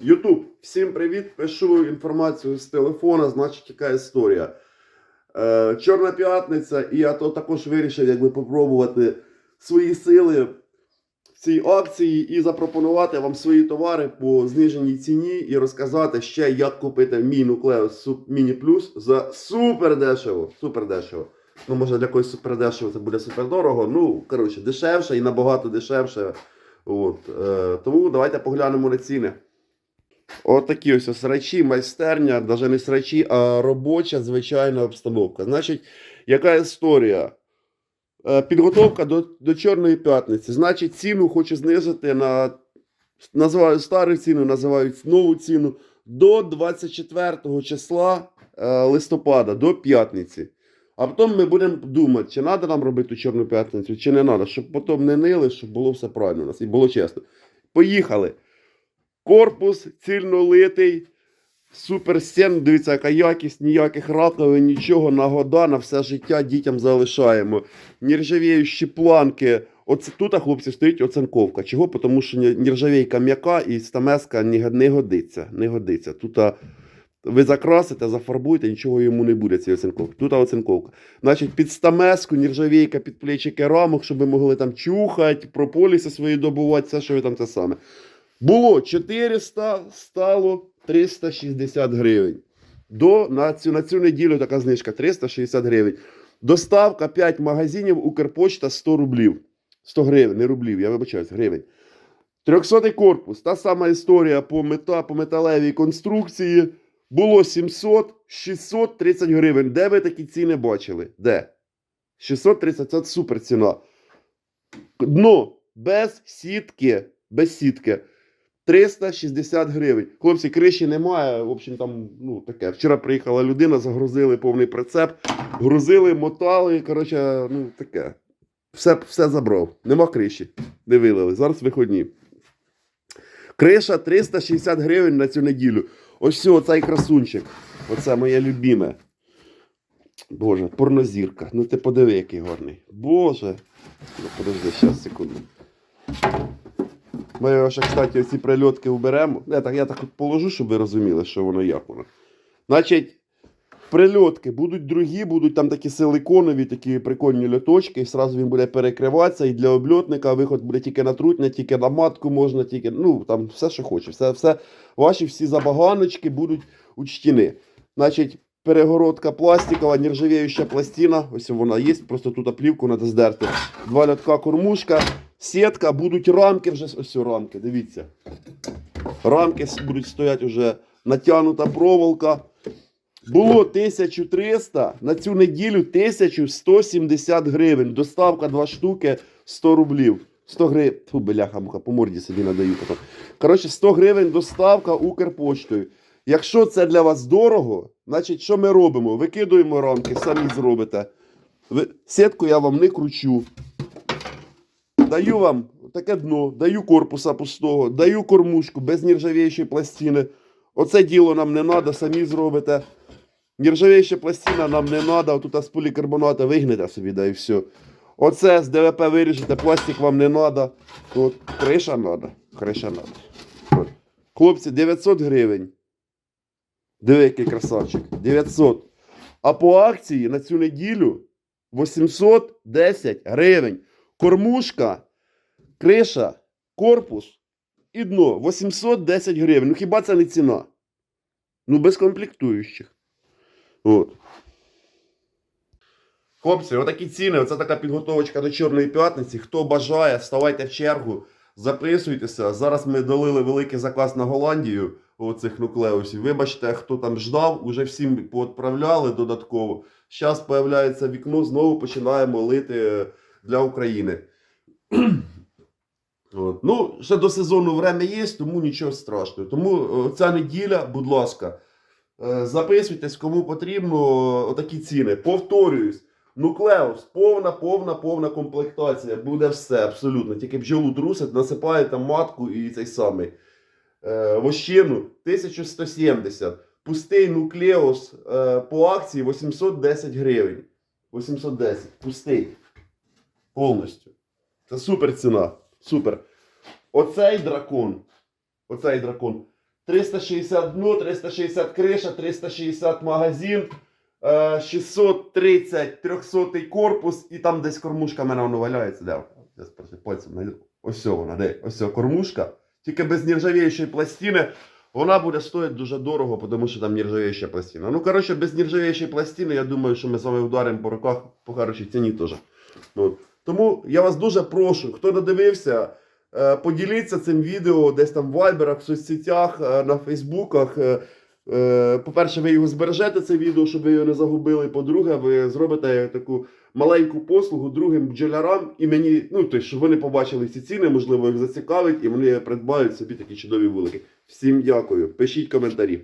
Ютуб, всім привіт! Пишу інформацію з телефона, значить, яка історія. Е, Чорна п'ятниця, і я то також вирішив якби попробувати свої сили в цій акції і запропонувати вам свої товари по зниженій ціні і розказати ще, як купити мій нуклеус Міні Плюс за супер дешево. Супер дешево. Ну, може, для когось супер дешево це буде супер дорого. Ну, коротше, дешевше і набагато дешевше. От, е, тому давайте поглянемо на ціни. От такі ось срачі, майстерня, навіть не срачі, а робоча звичайна обстановка. Значить, яка історія? Е, Підготовка до, до Чорної п'ятниці. Значить, ціну хочу знизити на називають стару ціну, називають нову ціну до 24 числа е, листопада, до п'ятниці. А потім ми будемо думати, чи треба нам робити Чорну п'ятницю, чи не треба, щоб потім не нили, щоб було все правильно у нас і було чесно. Поїхали. Корпус цільнолитий, супер стін, дивіться, яка якість, ніяких раковин, нічого, нагода на все життя дітям залишаємо. Нержавіючі планки. Оце тут, хлопці, стоїть оцинковка. Чого? Тому що ні- нержавійка м'яка і стамеска не, годиться. Не годиться. Тут ви закрасите, зафарбуєте, нічого йому не буде цієї оцинковки. Тут оцинковка. Значить, під стамеску, нержавійка, під плечики рамок, щоб ви могли там чухати, прополіси свої добувати, все, що ви там це саме. Було 400, стало 360 гривень. До, на, цю, на цю неділю така знижка 360 гривень. Доставка 5 магазинів, Укрпочта 100 рублів. 100 гривень, не рублів, я вибачаюсь, гривень. 300 корпус, та сама історія по, мета, по металевій конструкції. Було 700, 630 гривень. Де ви такі ціни бачили? Де? 630 це супер ціна. Дно без сітки. Без сітки. 360 гривень. Хлопці, криші немає. В общем, там, ну, таке. Вчора приїхала людина, загрузили повний прицеп, грузили, мотали. Коротше, ну, таке. Все, все забрав. Нема криші. Не вилили. Зараз виходні. Криша 360 гривень на цю неділю. Ось оцей красунчик. Оце моє любіме. Боже, порнозірка. Ну ти подиви, який гарний. Боже. Ну, подожди, зараз, секунду. Ми ще, кстати, оці прильотки уберемо. Я так, я так положу, щоб ви розуміли, що воно як воно. Значить, прильотки будуть другі, будуть там такі силиконові, такі прикольні льоточки, і сразу він буде перекриватися. І для обльотника виход буде тільки на трутня, тільки на матку можна, тільки, ну, там все, що хоче. Все, все, ваші всі забаганочки будуть учтені. Значить, перегородка пластикова, нержавіюча пластина. Ось вона є, просто тут плівку треба здерти. Два льотка кормушка, сітка, будуть рамки вже. Ось рамки, дивіться. Рамки будуть стояти вже натягнута проволока. Було 1300, на цю неділю 1170 гривень. Доставка 2 штуки 100 рублів. 100 гривень. Фу, бляха, муха, по морді собі надаю потім. Коротше, 100 гривень доставка Укрпоштою. Якщо це для вас дорого, значить, що ми робимо? Викидуємо рамки, самі зробите. Сітку я вам не кручу. Даю вам таке дно, даю корпуса пустого, даю кормушку без нержавіючої пластини. Оце діло нам не треба, самі зробите. Нержавіюча пластина нам не треба, отут з полікарбоната вигнете собі, да і все. Оце з ДВП виріжете, пластик вам не треба. От, криша треба. Криша треба. Хлопці, 900 гривень. Диви, який красавчик. 900. А по акції на цю неділю 810 гривень. Кормушка, криша, корпус і дно 810 гривень. Ну хіба це не ціна? Ну, без комплектуючих. От. Хлопці, отакі ціни. Оце така підготовочка до Чорної п'ятниці. Хто бажає, ставайте в чергу, записуйтеся. Зараз ми долили великий заказ на Голландію оцих нуклеусів. Вибачте, хто там ждав, уже всім поотправляли додатково. Зараз з'являється вікно, знову починаємо лити для України. От. Ну, ще до сезону время є, тому нічого страшного. Тому е, ця неділя, будь ласка, е, записуйтесь, кому потрібно е, отакі ціни. Повторююсь, нуклеус, повна, повна, повна комплектація. Буде все абсолютно. Тільки бджолу трусить, насипаєте матку і цей самий. Вощину 1170. Пустий нуклеус по акції 810 гривень. 810. Пустий. Повністю. Це супер ціна. Супер. Оцей дракон. Оцей дракон. 360 дно, 360 криша, 360 магазин, е, 630 300 корпус і там десь кормушка мене воно валяється. Де? Я спроси пальцем знайду. Ось вона, де? Ось ця кормушка. Тільки без нержавіючої пластини. Вона буде стоїти дуже дорого, тому що там нержавіюча пластина. Ну, коротше, без нержавіючої пластини, я думаю, що ми з вами вдаримо по руках по хорошій ціні теж. От. Тому я вас дуже прошу, хто додивився, е, поділіться цим відео десь там в вайберах, в соцсетях, е, на фейсбуках. Е, По-перше, ви його збережете це відео, щоб ви його не загубили. По-друге, ви зробите таку маленьку послугу другим бджолярам і мені, ну тобто, щоб вони побачили ці ціни, можливо, їх зацікавить, і вони придбають собі такі чудові вулики. Всім дякую. Пишіть коментарі.